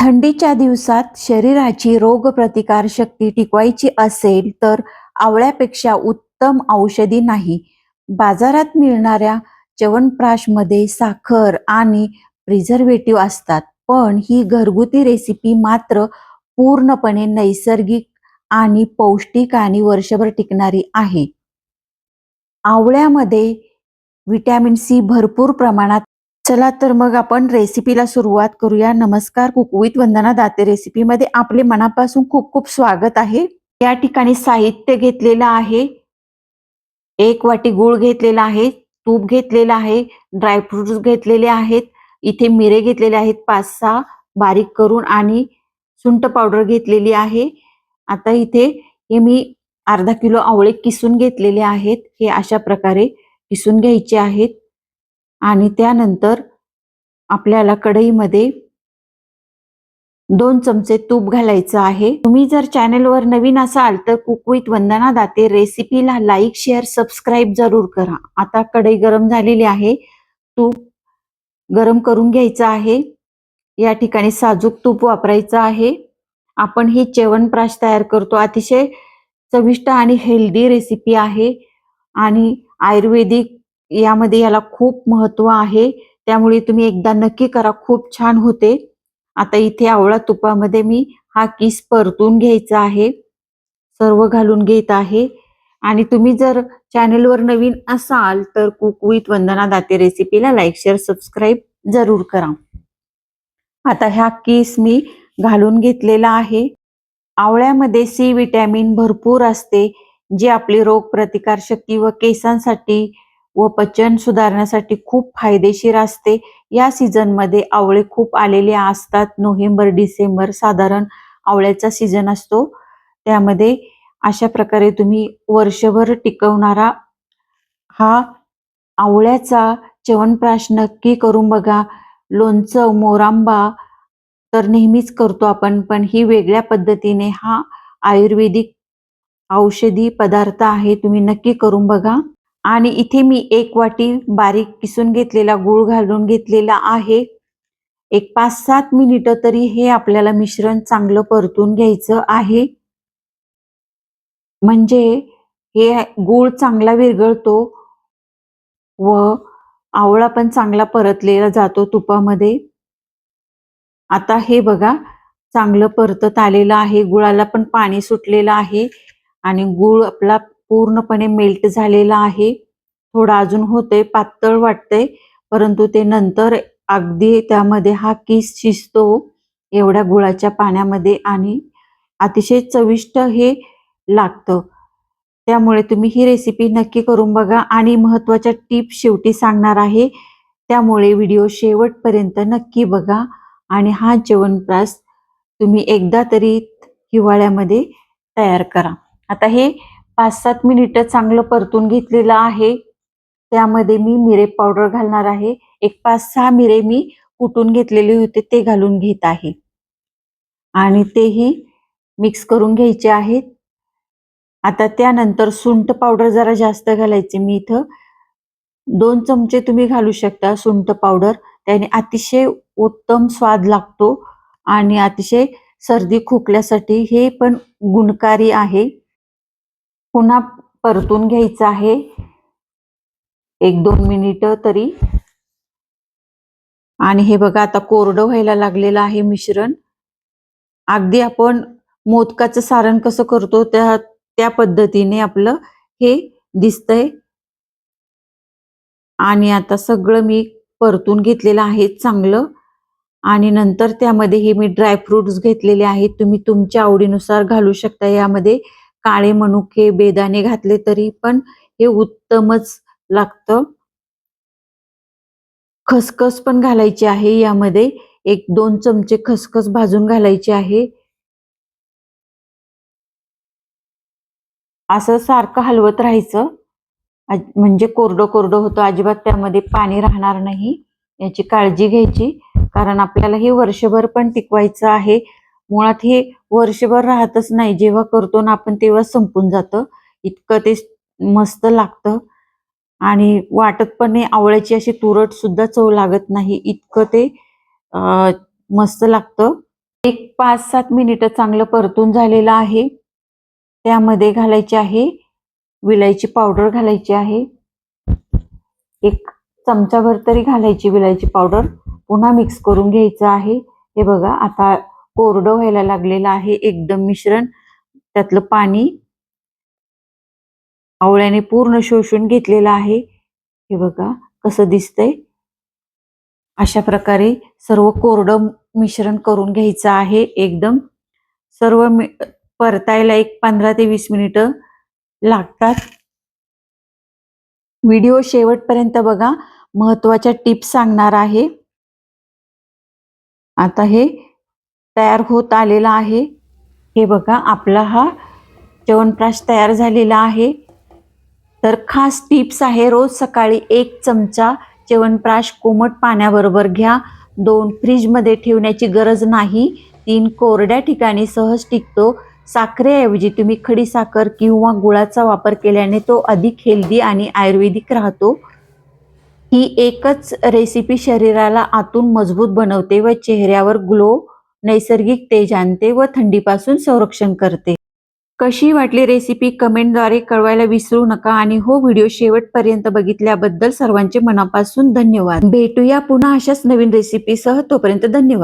थंडीच्या दिवसात शरीराची रोगप्रतिकार शक्ती टिकवायची असेल तर आवळ्यापेक्षा उत्तम औषधी नाही. बाजारात मिळणाऱ्या च्यवनप्राशमध्ये साखर आणि प्रिझर्वेटिव्ह असतात पण ही घरगुती रेसिपी मात्र पूर्णपणे नैसर्गिक आणि पौष्टिक आणि वर्षभर टिकणारी आहे. आवळ्यामध्ये व्हिटॅमिन सी भरपूर प्रमाणात चला तर मग आपण रेसिपीला सुरुवात करूया. नमस्कार कुकवित वंदना दाते रेसिपीमध्ये आपले मनापासून खूप खूप स्वागत आहे. या ठिकाणी साहित्य घेतलेलं आहे. एक वाटी गूळ घेतलेला आहे तूप घेतलेला आहे ड्रायफ्रुट्स घेतलेले आहेत. इथे मिरे घेतलेले आहेत पाच सहा बारीक करून आणि सुंट पावडर घेतलेली आहे. आता इथे हे मी अर्धा किलो आवळे किसून घेतलेले आहेत. हे अशा प्रकारे किसून घ्यायचे आहेत. आणि त्यानंतर आपल्याला कढईमध्ये दोन चमचे तूप घालायचं आहे. तुम्ही जर चॅनलवर नवीन असाल तर कुक विथ वंदना दाते रेसिपीला लाईक शेअर सबस्क्राईब जरूर करा. आता कढई गरम झालेली आहे. तूप गरम करून घ्यायचं आहे. या ठिकाणी साजूक तूप वापरायचं आहे. आपण ही च्यवनप्राश तयार करतो. अतिशय चविष्ट आणि हेल्दी रेसिपी आहे. आणि आयुर्वेदिक यामध्ये याला खूप महत्त्व आहे. त्यामुळे तुम्ही एकदा नक्की करा. खूप छान होते. आता इथे आवळा तुपामध्ये मी हा किस परतून घ्यायचा आहे. सर्व घालून घेत आहे. आणि तुम्ही जर चॅनलवर नवीन असाल तर कुक विथ वंदना दाते रेसिपीला लाईक शेअर सबस्क्राईब जरूर करा. आता ह्या किस मी घालून घेतलेला आहे. आवळ्यामध्ये सी विटॅमिन भरपूर असते जे आपली रोग प्रतिकार शक्ती व केसांसाठी व पचन सुधारण्यासाठी खूप फायदेशीर असते. या सीझनमध्ये आवळे खूप आलेले असतात. नोव्हेंबर डिसेंबर साधारण आवळ्याचा सीझन असतो. त्यामध्ये अशा प्रकारे तुम्ही वर्षभर टिकवणारा हा आवळ्याचा च्यवनप्राश नक्की करून बघा. लोणचं मोरांबा तर नेहमीच करतो आपण पण ही वेगळ्या पद्धतीने हा आयुर्वेदिक औषधी पदार्थ आहे तुम्ही नक्की करून बघा. आणि इथे मी एक वाटी बारीक किसून घेतलेला गूळ घालून घेतलेला आहे. एक पाच सात मिनिटं तरी हे आपल्याला मिश्रण चांगलं परतून घ्यायचं आहे. म्हणजे हे गूळ चांगला विरघळतो व आवळा पण चांगला परतलेला जातो तुपामध्ये. आता हे बघा चांगलं परतत आलेलं आहे. गुळाला पण पाणी सुटलेलं आहे आणि गूळ आपला पूर्णपणे मेल्ट झालेला आहे. थोडा अजून होते पातळ वाटते परंतु ते नंतर अगदी त्यामध्ये हा किस शिजतो एवढ्या गुळाच्या पाण्यामध्ये आणि अतिशय चविष्ट हे लागतं. त्यामुळे तुम्ही ही रेसिपी नक्की करून बघा आणि महत्त्वाच्या टिप शेवटी सांगणार आहे. त्यामुळे व्हिडिओ शेवटपर्यंत नक्की बघा आणि हा जेवणप्रास तुम्ही एकदा तरी हिवाळ्यामध्ये तयार करा. आता हे पाच सात मिनिटं चांगलं परतून घेतलेलं आहे. त्यामध्ये मी मिरे पावडर घालणार आहे. एक पाच सहा मिरे मी कुटून घेतलेले होते ते घालून घेत आहे. आणि तेही मिक्स करून घ्यायचे आहेत. आता त्यानंतर सुंठ पावडर जरा जास्त घालायचे मी इथं. दोन चमचे तुम्ही घालू शकता सुंठ पावडर. त्याने अतिशय उत्तम स्वाद लागतो आणि अतिशय सर्दी खोकल्यासाठी हे पण गुणकारी आहे. पुन्हा परतून घ्यायचं आहे. एक दोन मिनिट तरी. आणि हे बघा आता कोरडं व्हायला लागलेलं आहे मिश्रण. अगदी आपण मोदकाचं सारण कसं करतो त्या त्या पद्धतीने आपलं हे दिसतंय. आणि आता सगळं मी परतून घेतलेलं आहे चांगलं. आणि नंतर त्यामध्ये हे मी ड्रायफ्रुट्स घेतलेले आहेत. तुम्ही तुमच्या आवडीनुसार घालू शकता यामध्ये. काळे मनुके बेदाणे घातले तरी पण हे उत्तमच लागतं. खसखस पण घालायची आहे यामध्ये. एक दोन चमचे खसखस भाजून घालायचे आहे. असं सारखं हलवत राहायचं. म्हणजे कोरडं कोरडं होतं. अजिबात त्यामध्ये पाणी राहणार नाही. याची काळजी घ्यायची. कारण आपल्याला हे वर्षभर पण टिकवायचं आहे. मुळात हे वर्षभर राहतच नाही. जेव्हा करतो ना आपण तेव्हा संपून जातं. इतकं ते मस्त लागतं. आणि वाटत पण नाही. आवळ्याची अशी तुरट सुद्धा चव लागत नाही. इतकं ते मस्त लागतं. एक पाच सात मिनिटं चांगलं परतून झालेलं आहे. त्यामध्ये घालायची आहे. विलायची पावडर घालायची आहे. एक चमचाभर तरी घालायची विलायची पावडर. पुन्हा मिक्स करून घ्यायचं आहे. हे बघा आता कोरडं व्हायला लागलेलं आहे. एकदम मिश्रण. त्यातलं पाणी आवळ्याने पूर्ण शोषून घेतलेलं आहे. हे बघा कसं दिसतंय. अशा प्रकारे सर्व कोरडं मिश्रण करून घ्यायचं आहे. एकदम सर्व परतायला एक पंधरा ते वीस मिनिटं लागतात. व्हिडिओ शेवटपर्यंत बघा. महत्त्वाच्या टिप्स सांगणार आहे. आता हे तयार होत आलेला आहे. हे बघा आपला हा च्यवनप्राश तयार झालेला आहे. तर खास टिप्स आहे रोज सकाळी एक चमचा च्यवनप्राश कोमट पाण्याबरोबर घ्या. दोन फ्रीजमध्ये ठेवण्याची गरज नाही. तीन कोरड्या ठिकाणी सहज टिकतो. साखरेऐवजी तुम्ही खडी साखर किंवा गुळाचा वापर केल्याने तो अधिक हेल्दी आणि आयुर्वेदिक राहतो. ही एकच रेसिपी शरीराला आतून मजबूत बनवते व चेहऱ्यावर ग्लो नैसर्गिक तेज आणते व थंडीपासून संरक्षण करते. कशी वाटली रेसिपी कमेंटद्वारे कळवायला विसरू नका आणि हो व्हिडिओ शेवटपर्यंत बघितल्याबद्दल सर्वांचे मनापासून धन्यवाद. भेटूया पुन्हा अशाच नवीन रेसिपीसह तोपर्यंत धन्यवाद.